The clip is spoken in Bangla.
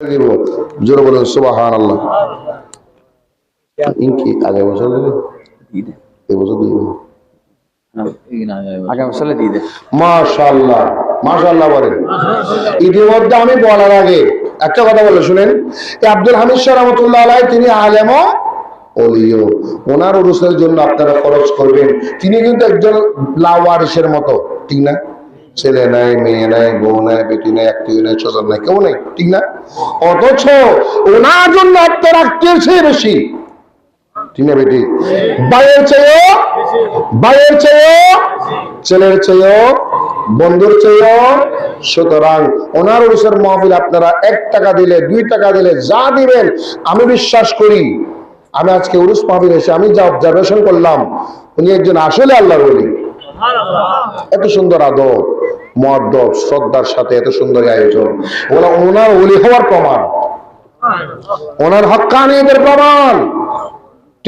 দিব জোরে বলেন সুবাহান আল্লাহ ইনকি আগে বছর দিবে? এই বছর দিয়ে বলেন। ইতিমধ্যে আমি বলার আগে একটা কথা বলে শুনেন। আব্দুল হামিদ শাহ রহমতুল্লাহ আলাই তিনি আলেম ওলিও ওনার উরুসের জন্য আপনারা খরচ করবেন। তিনি কিন্তু একজন লাওয়ারিসের মতো ঠিক না? ছেলে নাই মেয়ে নাই বউ নাই বেটি নাই আত্মীয় নাই স্বজন নাই কেউ নাই ঠিক না? অথচ ওনার জন্য আপনার আত্মীয়ের চেয়ে বেশি। ঠিক না বেটি? বাইয়ের চেয়েও বাইয়ের চেয়েও ছেলের চেয়েও বন্ধুর চেয়েও সুতরাং ওনার উরুসের মহফিল আপনারা এক টাকা দিলে দুই টাকা দিলে যা দিবেন আমি বিশ্বাস করি আমি আজকে উরুস মাহফিল এসে আমি যা অবজারভেশন করলাম উনি একজন আসলে আল্লাহর বলি এত সুন্দর আদব। মহাদব শ্রদ্ধার সাথে এত সুন্দর আয়োজন। ওরা ওনার ওলি হওয়ার প্রমাণ। ওনার হকানিদের প্রমাণ।